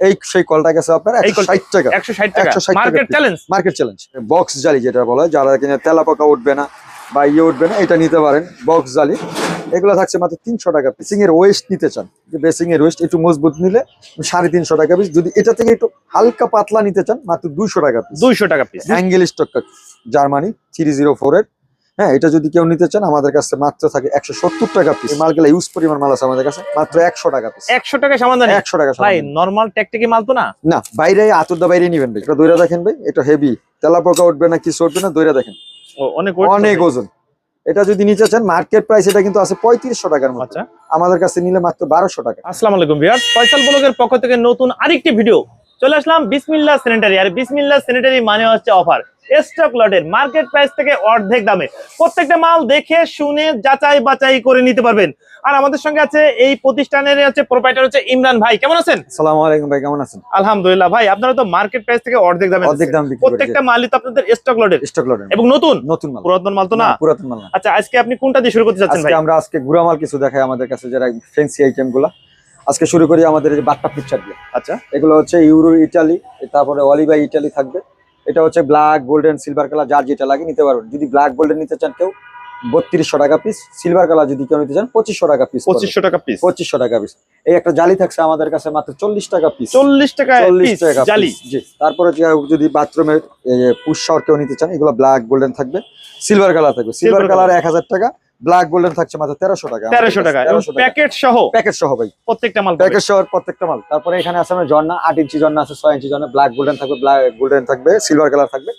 এই সেই কলটা গেছে আপনার একশো? ষাট টাকা। একশো ষাট টাকা। Market challenge market challenge box জালি যেটা বলা হয় যারা কিনা তেলা পাকা উঠবে না বা ইয়ে উঠবে না এটা নিতে পারেন বক্স জালি এগুলো থাকছে মাত্র তিনশো টাকা বেসিং এর ওয়েস্ট নিতে চান যে বেসিং এর ওয়েস্ট একটু মজবুত নিলে সাড়ে তিনশো টাকা পিস যদি এটা থেকে একটু হালকা পাতলা নিতে চান মাত্র দুইশো টাকা পিস দুইশো টাকা piece angle stock Germany three zero four এর। হ্যাঁ এটা যদি কেউ নিতে চান আমাদের কাছে মাত্র থাকে একশো সত্তর টাকা পিস মালগুলো ইউজ পরিমাণ মাল আছে আমাদের কাছে মাত্র একশো টাকা পিস একশো টাকা সমাধান? একশো টাকা ভাই সামান্য। নর্মাল টেকটেকি মাল তো না? না বাইরে আতুরদা বাইরে নিবেন ভাই। এটা দইরা দেখেন ভাই এটা হেভি তেলা পোকা উঠবে না কিছু উঠবে না দইরা দেখেন। অনেক অনেক ওজন। এটা যদি নিতে চান মার্কেট প্রাইস এটা কিন্তু আছে পঁয়ত্রিশশো টাকার মতো। আচ্ছা। আমাদের কাছে নিলে মাত্র বারোশো টাকা। আসসালামু আলাইকুম ভিউয়ার্স ফয়সাল ব্লগের পক্ষ থেকে নতুন আরেকটি ভিডিও চলে আসলাম বিসমিল্লাহ স্যানিটারি আর বিসমিল্লাহ স্যানিটারি মানে হচ্ছে অফার স্টক লটের মার্কেট প্রাইস থেকে অর্ধেক দামে। প্রত্যেকটা মাল দেখে শুনে যাচাই বাছাই করে নিতে পারবেন। আর আমাদের সঙ্গে আছে এই প্রতিষ্ঠানের হচ্ছে প্রোপাইটার হচ্ছে ইমরান ভাই। কেমন আছেন? আসসালামু আলাইকুম ভাই কেমন আছেন? আলহামদুলিল্লাহ ভাই আপনারা তো মার্কেট প্রাইস থেকে অর্ধেক দামে অর্ধেক। দাম প্রত্যেকটা মালই তো আপনাদের স্টক লটের স্টক লটের এবং নতুন? নতুন মাল। পুরাতন মাল তো না? পুরাতন মাল আচ্ছা আজকে আপনি কোনটা দিয়ে শুরু করতে চাচ্ছেন আজকে ভাই? আমরা আজকে গুড়া মাল কিছু দেখাই আমাদের কাছে যারা ফ্যান্সি আইটেমগুলা। আজকে শুরু করি আমাদের এই যে বাট্টা পিকচার দিয়ে। আচ্ছা। এগুলো হচ্ছে ইউরো ইটালি তারপরে অলিভা ইটালি থাকবে। এটা হচ্ছে ব্ল্যাক গোল্ডেন সিলভার কালার যার যেটা লাগে নিতে পারবেন। যদি ব্ল্যাক গোল্ডেন নিতে চান কেউ বত্রিশশো টাকা পিস সিলভার কালার যদি কেউ নিতে চান পঁচিশশো টাকা পিস পঁচিশশো টাকা পিস পঁচিশশো টাকা পিস এই একটা জালি থাকছে আমাদের কাছে মাত্র চল্লিশ টাকা পিস চল্লিশ টাকা চল্লিশ টাকা জালি। জি। তারপরে যদি বাথরুমের পুশ কেউ নিতে চান এগুলো ব্ল্যাক গোল্ডেন থাকবে। সিলভার কালার থাকবে। সিলভার কালার এক হাজার টাকা ব্ল্যাক গোল্ডেন থাকছে মাত্র তেরোশো টাকা। তেরোশো টাকা। প্যাকেট সহ প্যাকেট সহ ভাই। প্রত্যেকটা মাল প্যাকেট সহ প্রত্যেকটা মাল। তারপরে এখানে আছে আমার জর্না আট ইঞ্চি ঝর্ণা আছে ছয় ইঞ্চি ঝর্ণা ব্ল্যাক গোল্ডেন থাকবে ব্ল্যাক গোল্ডেন থাকবে সিলভার কালার থাকবে।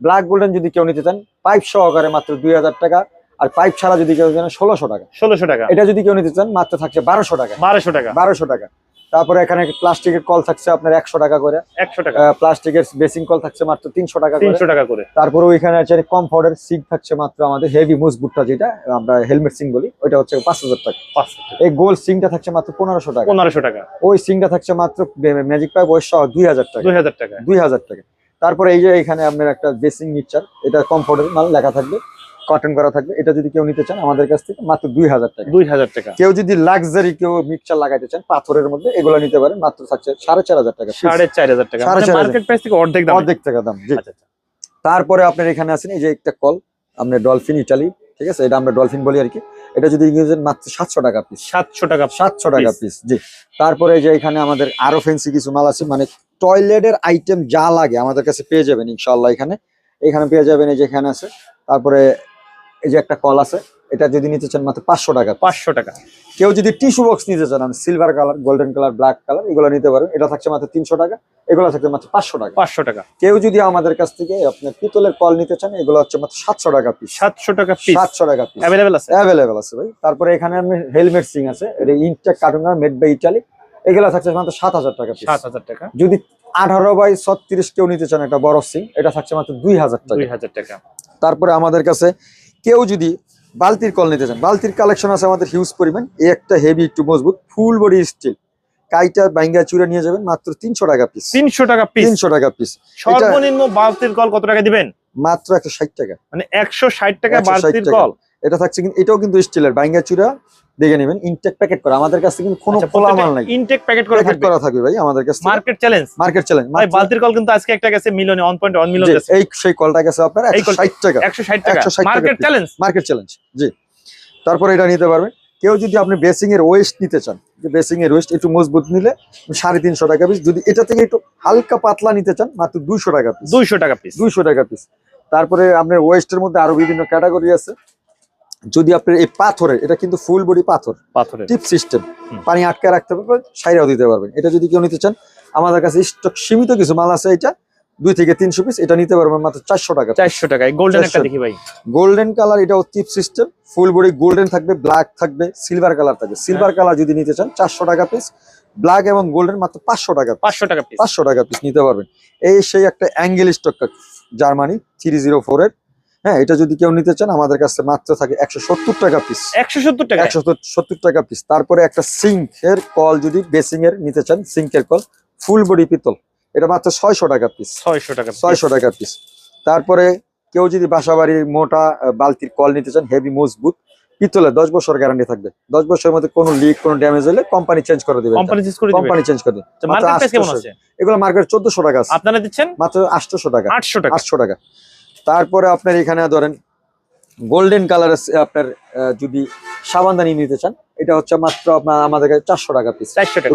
ব্ল্যাক গোল্ডেন যদি কেউ নিতে চান পাইপ সহকারে মাত্র দুই হাজার টাকা। আর পাইপ ছাড়া যদি কেউ চান ষোলোশো টাকা। ষোলোশো টাকা। এটা যদি কেউ নিতে চান মাত্র থাকছে বারোশো টাকা। বারোশো টাকা। বারোশো টাকা। তারপরে এখানে প্লাস্টিকের কল থাকছে আপনার একশো টাকা করে। একশো টাকা। প্লাস্টিকের বেসিং কল থাকছে মাত্র তিনশো টাকা তিনশো টাকা করে। তারপরে ওইখানে আছে কমফোর্টের সিং থাকছে মাত্র আমাদের হেভি মজবুতটা যেটা আমরা হেলমেট সিং বলি ওইটা হচ্ছে পাঁচ হাজার টাকা। এই গোল সিংটা থাকছে মাত্র পনেরোশো টাকা। পনেরোশো টাকা। ওই সিংটা থাকছে মাত্র ম্যাজিক পাইপ ওই সহ দুই হাজার টাকা। দুই হাজার টাকা। দুই হাজার টাকা। তারপরে এই যে এখানে আপনার একটা বেসিং মিক্সচার এটা কমফোর্টের মাল লেখা থাকবে। কটন করা থাকবে। এটা যদি কেউ নিতে চান আমাদের কাছ থেকে মাত্র দুই হাজার টাকা। দুই হাজার টাকা। কেউ যদি লাক্সারি কেউ মিক্সচার লাগাইতে চান পাথরের মধ্যে এগুলো নিতে পারেন মাত্র থাকছে সাড়ে চার হাজার টাকা। সাড়ে চার হাজার টাকা। সাড়ে চার হাজার। মার্কেট প্রাইস থেকে অর্ধেক দাম। অর্ধেক টাকা দাম জি। আচ্ছা আচ্ছা। তারপরে আপনার এখানে আছেন এই যে একটা কল আপনার ডলফিন ইটালি ঠিক আছে? এটা আমরা ডলফিন বলি আর কি। এটা যদি ইংরেজি মাত্র সাতশো টাকা পিস সাতশো টাকা সাতশো টাকা পিস জি। তারপরে যে এখানে আমাদের আরও ফেন্সি কিছু মাল আছে মানে টয়লেটের আইটেম যা লাগে আমাদের কাছে পেয়ে যাবেন ইনশাল্লাহ এখানে। এখানে পেয়ে যাবেন এই যে এখানে আছে। তারপরে এই যে একটা কল আছে এটা যদি নিতে চান মাত্র পাঁচশো টাকা। পাঁচশো টাকা। কেউ যদি টিস্যু বক্স নিতে চান silver colour golden colour black colour এগুলো নিতে পারেন। এটা থাকছে মাত্র তিনশো টাকা এগুলো থাকছে মাত্র পাঁচশো টাকা। পাঁচশো টাকা। কেউ যদি আমাদের কাছ থেকে আপনার পিতলের কল নিতে চান এগুলো হচ্ছে মাত্র সাতশো টাকা পিস সাতশো টাকা পিস সাতশো টাকা পিস অ্যাভেলেবেল আছে? অ্যাভেলেবেল আছে ভাই। তারপরে এখানে আপনি হেলমেট সিং আছে এটা intact carton made by Italy এগুলো থাকছে মাত্র সাত হাজার টাকা পিস সাত হাজার টাকা। যদি আঠারো বাই ছত্রিশ কেউ নিতে চান একটা বড় সিং এটা থাকছে মাত্র দুই হাজার টাকা। দুই হাজার টাকা। তারপরে আমাদের কাছে কেউ যদি বালতির কল নিতে চান বালতির কালেকশন আছে আমাদের হিউজ পরিমাণ এই একটা হেভি একটু মজবুত ফুল বডি স্টিল কাইটা বাইঙ্গা চুরা নিয়ে যাবেন মাত্র তিনশো টাকা পিস তিনশো টাকা পিস তিনশো টাকা পিস সর্বনিম্ন বালতির কল কত টাকা দিবেন? মাত্র একশো ষাট টাকা। মানে একশো ষাট টাকা বালতির কল। এটা থাকছে কিন্তু এটাও কিন্তু স্টিলের বাইঙ্গা চুরা দেখে নেবেন ইনটেক প্যাকেট করা। আমাদের কাছে কিন্তু কোনো খোলা মাল নাই। ইনটেক প্যাকেট করে প্যাকেট করা থাকবে ভাই আমাদের কাছে মার্কেট চ্যালেঞ্জ মার্কেট চ্যালেঞ্জ ভাই বালতির কল কিন্তু আজকে একটা গেছে মিলিয়নে ওয়ান পয়েন্ট ওয়ান মিলিয়ন গেছে। এই সেই কলটা গেছে আপনার এই একশো কলটা- ষাট টাকা। একশো ষাট টাকা। 160 টাকা মার্কেট চ্যালেঞ্জ মার্কেট চ্যালেঞ্জ জি। তারপরে এটা নিতে পারবেন। কেউ যদি আপনি বেসিং এর ওয়েস্ট নিতে চান যে বেসিং এর ওয়েস্ট একটু মজবুত নিলে সাড়ে তিনশো টাকা পিস যদি এটা থেকে একটু হালকা পাতলা নিতে চান মাত্র দুইশো টাকা পিস দুইশো টাকা পিস দুইশো টাকা পিস তারপরে আপনার ওয়েস্টের মধ্যে আরও বিভিন্ন ক্যাটাগরি আছে। যদি আপনার এই পাথরের এটা কিন্তু ফুল বডি পাথর পাথরের। টিপ সিস্টেম পানি আটকে রাখতে পারবেন সাইরাও দিতে পারবেন। এটা যদি কেউ নিতে চান আমাদের কাছে স্টক সীমিত কিছু মাল আছে এটা দুই থেকে তিনশো পিস এটা নিতে পারবেন মাত্র চারশো টাকা চারশো টাকা গোল্ডেন একটা 400 দেখি ভাই। গোল্ডেন কালার এটাও tip system full body golden থাকবে ব্ল্যাক থাকবে সিলভার কালার থাকবে। সিলভার কালার যদি নিতে চান চারশো টাকা পিস ব্ল্যাক এবং গোল্ডেন মাত্র পাঁচশো টাকা পাঁচশো টাকা পাঁচশো টাকা পিস নিতে পারবেন। এই সেই একটা angle stock Germany three zero four এর। হ্যাঁ এটা যদি কেউ নিতে চান আমাদের কাছে মাত্র থাকে একশো সত্তর টাকা পিস একশো সত্তর টাকা? একশো সত্তর টাকা পিস তারপরে একটা সিঙ্ক এর কল যদি বেসিং এর নিতে চান সিঙ্কের কল ফুল বডি পিতল। এটা মাত্র ছয়শো টাকা পিস ছয়শো টাকা ছয়শো টাকা পিস তারপরে কেউ যদি বাসা বাড়ির মোটা বালতির কল নিতে চান হেভি মজবুত পিতলে দশ বছর গ্যারান্টি থাকবে। দশ বছরের মধ্যে কোনো লিক কোনো ড্যামেজ হলে কোম্পানি চেঞ্জ করে দিবে কোম্পানি চেঞ্জ করে দিবে কোম্পানি চেঞ্জ করে দিবে মাত্র মার্কেট প্রাইস কেমন 800 আছে? এগুলো মার্কেট চোদ্দশো টাকা আছে। আপনারা দিচ্ছেন? মাত্র আটশোশো টাকা। আটশো টাকা। আটশো টাকা। তারপরে আপনার এখানে ধরেন গোল্ডেন কালার আপনার যদি সাবানদানি নিতে চান এটা হচ্ছে মাত্র আপনার আমাদের কাছে চারশো টাকা piece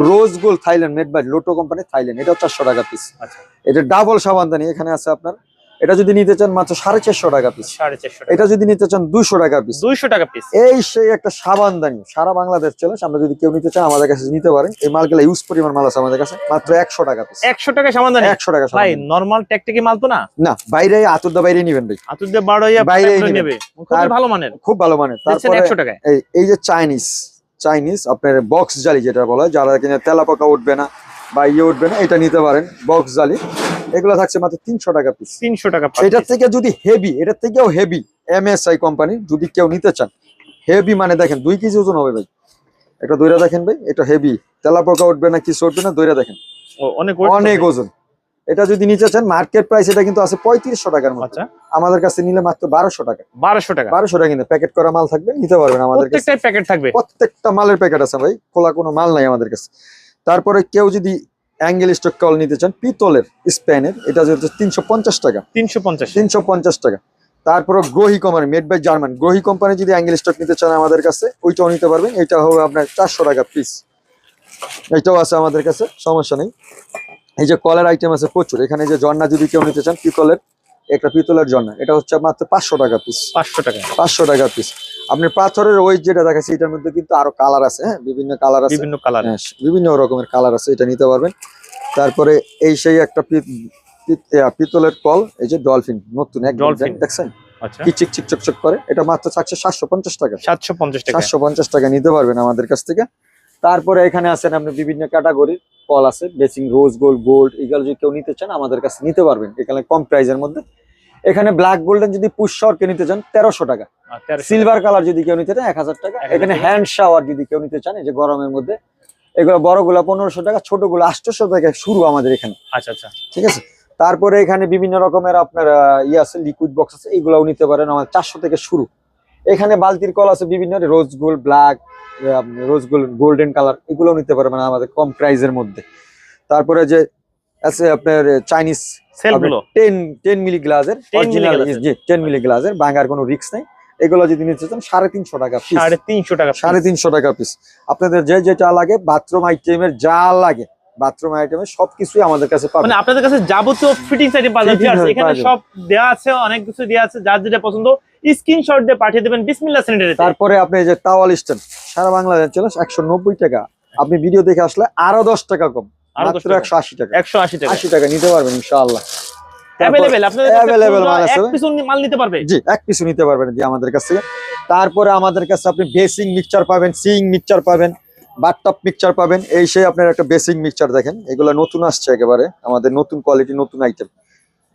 rose gold Thailand made by Lotto company Thailand এটা চারশো টাকা পিস আচ্ছা। এটা ডাবল সাবানদানি এখানে আছে আপনার এটা যদি নিতে চান মাত্র সাড়ে চারশো টাকা পিস টাকা। এটা যদি নিতে চান দুশো টাকা পিস দুইশো টাকা পিস এই সেই একটা সাবানদানি সারা বাংলাদেশ চলে। আমরা যদি কেউ নিতে চান আমাদের কাছে নিতে পারেন। এই মালগুলো ইউজ পরিমাণ মাল আছে আমাদের কাছে। মাত্র একশো টাকা পিস একশো টাকা সমাধান একশো টাকা ভাই সাবানদানি। নর্মাল ট্যাকটিকি মাল তো না? না বাইরে আতুরদা বাইরে নিবেন ভাই। আতুর দিয়ে বারো ইয়া বাইরে নেবে। তার- ভালো মানের। খুব ভালো মানের। তারপরে একশো টাকায়? এই এই যে চাইনিজ চাইনিজ আপনার বক্স জালি যেটা বলা হয় যারা কিনা তেলা পাকা উঠবে না বা ইয়ে উঠবে না এটা নিতে পারেন বক্স জালি। এগুলো থাকছে মাত্র তিনশো টাকা পিস তিনশো টাকা এটার থেকে যদি হেভি এটার থেকেও হেভি এমএসআই কোম্পানি যদি কেউ নিতে চান হেভি মানে দেখেন দুই কেজি ওজন হবে ভাই। এটা দইরা দেখেন ভাই এটা হেভি তেলা পোকা উঠবে না কিছু উঠবে না দইরা দেখেন। অনেক অনেক ওজন। এটা যদি নিতে চান মার্কেট প্রাইস এটা কিন্তু আছে পঁয়ত্রিশশো টাকার মতো। আচ্ছা। আমাদের কাছে নিলে মাত্র বারোশো টাকা। বারোশো টাকা। বারোশো টাকা কিন্তু প্যাকেট করা মাল থাকবে নিতে পারবেন আমাদের কাছে। প্যাকেট থাকবে। প্রত্যেকটা মালের প্যাকেট আছে ভাই খোলা কোনো মাল নাই আমাদের কাছে। তারপরে কেউ যদি অ্যাঙ্গেল স্টক কল নিতে চান পিতলের স্প্যানের এটা হচ্ছে তিনশো পঞ্চাশ টাকা। তিনশো পঞ্চাশ। তিনশো পঞ্চাশ টাকা। তারপরে Grohe company made by German Grohe company যদি অ্যাঙ্গেল স্টক নিতে চান আমাদের কাছে ওইটাও নিতে পারবেন। এটা হবে আপনার চারশো টাকা পিস এটাও আছে আমাদের কাছে সমস্যা নেই। এই যে কলের আইটেম আছে প্রচুর। এখানে যে জন্না যদি কেউ নিতে চান পিতলের একটা পিতলের জন্না এটা হচ্ছে মাত্র পাঁচশো টাকা পিস পাঁচশো টাকা। পাঁচশো টাকা পিস আপনি পাথরের ওই যেটা দেখাচ্ছি এটার মধ্যে কিন্তু আরও কালার আছে হ্যাঁ? বিভিন্ন কালার আছে। বিভিন্ন কালার হ্যাঁ, বিভিন্ন রকমের কালার আছে এটা নিতে পারবেন। তারপরে এই সেই একটা পিতলের কল এই যে ডলফিন নতুন এক Dolphin। দেখছেন? আচ্ছা। কি চিক চিক করে এটা মাত্র থাকছে সাতশো পঞ্চাশ টাকা। সাতশো পঞ্চাশ টাকা। সাতশো পঞ্চাশ টাকা নিতে পারবেন আমাদের কাছ থেকে। তারপরে এখানে আছেন আপনি বিভিন্ন ক্যাটাগরির কল আছে বেসিং রোজ গোল্ড গোল্ড এগুলো যদি কেউ নিতে চান আমাদের কাছে নিতে পারবেন। এখানে কম প্রাইজের মধ্যে এখানে ব্ল্যাক গোল্ডেন যদি পুষ্যরকে নিতে চান তেরোশো টাকা। সিলভার কালার যদি কেউ নিতে চান এক হাজার টাকা। এখানে হ্যান্ড শাওয়ার যদি কেউ নিতে চান এই যে গরমের মধ্যে এগুলো বড়গুলো পনেরোশো টাকা ছোটগুলো আটশোশো টাকা শুরু আমাদের এখানে। আচ্ছা আচ্ছা। ঠিক আছে? তারপরে এখানে বিভিন্ন রকমের আপনার ইয়ে আছে লিকুইড বক্স আছে এইগুলাও নিতে পারেন আমার চারশো থেকে শুরু। এখানে বালতির কল আছে বিভিন্ন rose gold black rose gold golden colour এগুলোও নিতে পারবেন আমাদের কম প্রাইজের মধ্যে। তারপরে যে আছে আপনার চাইনিজ সেলগুলো? টেন টেন মিলি গ্লাসের অরিজিনাল জি টেন মিলি গ্লাসের ভাঙার কোনো রিস্ক নেই। এগুলো যদি নিতে চান সাড়ে তিনশো টাকা পিস সাড়ে তিনশো টাকা piece। সাড়ে তিনশো টাকা পিস আপনাদের যে যেটা লাগে বাথরুম আইটেমের যা লাগে বাথরুম আইটেমের সবকিছুই আমাদের কাছে পাবেন। মানে আপনাদের কাছে যাবতীয় ফিটিংস আইটেম পাওয়া Fittings এখানে সব দেওয়া আছে অনেক কিছু দেওয়া আছে যার যেটা পছন্দ স্ক্রিনশট দিয়ে পাঠিয়ে দেবেন বিসমিল্লাহ স্যানিটারি তারপরে আপনি যে টাওয়াল স্ট্যান্ড সারা বাংলাদেশ চলে একশো নব্বই টাকা। আপনি ভিডিও দেখে আসলে আরও দশ টাকা কম। মাত্র টাকা। একশো আশি টাকা। একশো আশি টাকা। আশি টাকা নিতে পারবেন ইনশাআল্লাহ। অ্যাভেলেবেল আপনাদের কাছে মাল আছে। এক পিস মাল নিতে পারবে? জি এক পিছু নিতে পারবেন জি আমাদের কাছ। তারপরে আমাদের কাছে আপনি বেসিং মিক্সচার পাবেন সিং মিক্সচার পাবেন বাথটপ মিক্সচার পাবেন। এই সেই আপনার একটা বেসিং মিক্সচার দেখেন। এগুলো নতুন আসছে একেবারে। আমাদের নতুন কোয়ালিটি নতুন আইটেম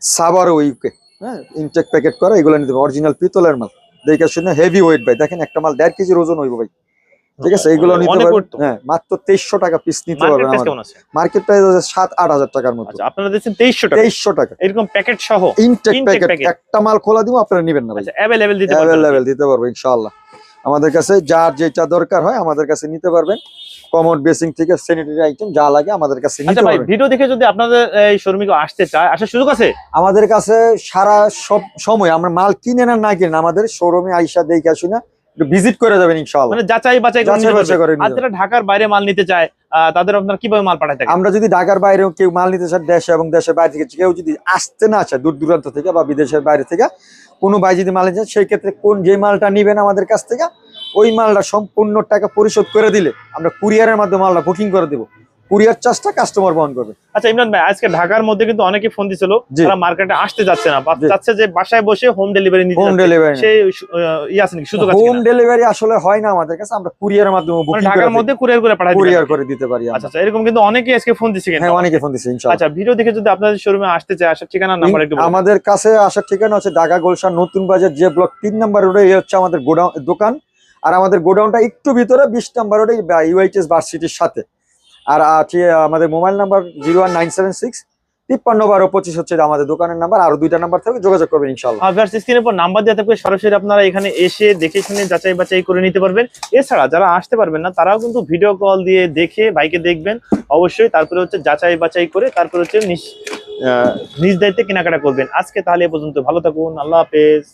সাবার উইকে হ্যাঁ ইনটেক প্যাকেট করা এগুলো নিতে অরিজিনাল পিতলের মাল। দেখে শুনে হেভি ওয়েট ভাই। দেখেন একটা মাল দেড় কেজির ওজন হইব ভাই। ঠিক আছে এগুলো নিতে পারবেন। হ্যাঁ মাত্র তেইশশো টাকা পিস নিতে পারবেন আমাদের। মার্কেট প্রাইস আছে সাত আট হাজার টাকার মতো। আচ্ছা আপনারা দিচ্ছেন তেইশশো টাকা। তেইশশো টাকা। এরকম প্যাকেট সহ। ইনটেক প্যাকেট একটা মাল খোলা দিব আপনারা নেবেন না ভাই। আচ্ছা অ্যাভেলেবেল দিতে পারবেন। অ্যাভেলেবেল দিতে পারব ইনশাআল্লাহ। আমাদের কাছে যার যেটা দরকার হয় আমাদের কাছে নিতে পারবেন। কমোড বেসিং থেকে স্যানিটারি আইটেম যা লাগে আমাদের কাছে নিতে আচ্ছা ভাই পারবেন। ভিডিও দেখে যদি আপনাদের এই শোরুমে কেউ আসতে চায় আসার সুযোগ আছে? আমাদের কাছে সারা সব সময় আমরা মাল কিনে না না কিনে আমাদের শোরুমে আইসা দেখে আসি না। ভিজিট করে যাবেন ইনশাআল্লাহ। মানে যাচাই বাছাই করে আর যারা ঢাকার বাইরে মাল নিতে চায় তাদের আপনারা কীভাবে মাল পাঠাতে আমরা যদি ঢাকার বাইরেও কেউ মাল নিতে চান দেশে এবং দেশের বাইরে থেকে কেউ যদি আসতে না চায় দূর দূরান্ত থেকে বা বিদেশের বাইরে থেকে কোনো ভাই যদি মাল নিতে সেই ক্ষেত্রে কোন যে মালটা নিবেন আমাদের কাছ থেকে ওই মালটা সম্পূর্ণ টাকা পরিশোধ করে দিলে আমরা কুরিয়ারের মাধ্যমে মালটা বুকিং করে দেবো। কুরিয়ার চার্জটা কাস্টমার বহন করবে। আচ্ছা ইমরান ভাই আজকে ঢাকার মধ্যে কিন্তু অনেকে ফোন দিছিল। তারা মার্কেটে আসতে যাচ্ছে না। চাচ্ছে যে বাসায় বসে হোম ডেলিভারি নিতে হোম ডেলিভারি সেই ই আছে নাকি? সুযোগ আছে হোম ডেলিভারি আসলে হয় না আমাদের কাছে আমরা কুরিয়ারের মাধ্যমে মানে ঢাকার মধ্যে কুরিয়ার করে পাঠাই কুরিয়ার করে দিতে পারি আচ্ছা আচ্ছা এরকম কিন্তু অনেকেই আজকে ফোন দিচ্ছে কিন্তু। হ্যাঁ অনেকে ফোন দিচ্ছে ইনশাআল্লাহ। আচ্ছা ভিডিও দেখে যদি আপনাদের শোরুমে আসতে চায় আসার ঠিকানা নাম্বার একটু। আমাদের কাছে আসার ঠিকানা হচ্ছে ঢাকা গোলশান নতুন বাজার যে ব্লক তিন নাম্বার রোডে এই হচ্ছে আমাদের গোডাউন দোকান। আর আমাদের গোডাউনটা একটু ভিতরে বিশ নাম্বার রোডে ইউআইটিএস ভার্সিটির সাথে। আর আছে আমাদের mobile number zero one nine seven six, তিপ্পান্ন বারো পঁচিশ হচ্ছে আমাদের দোকানের নাম্বার, আরও দুইটা নাম্বার থাকবে, যোগাযোগ করবেন ইনশাল্লাহ। নাম্বার দেওয়া থাকবে, সরাসরি আপনারা এখানে এসে দেখে শুনে যাচাই বাছাই করে নিতে পারবেন। এছাড়া যারা আসতে পারবেন না, তারাও কিন্তু ভিডিও কল দিয়ে দেখে বাইকে দেখবেন। অবশ্যই তারপরে হচ্ছে যাচাই বাছাই করে তারপরে হচ্ছে নিজ দায়িত্বে কেনাকাটা করবেন। আজকে তাহলে পর্যন্ত, ভালো থাকুন, আল্লাহ হাফেজ।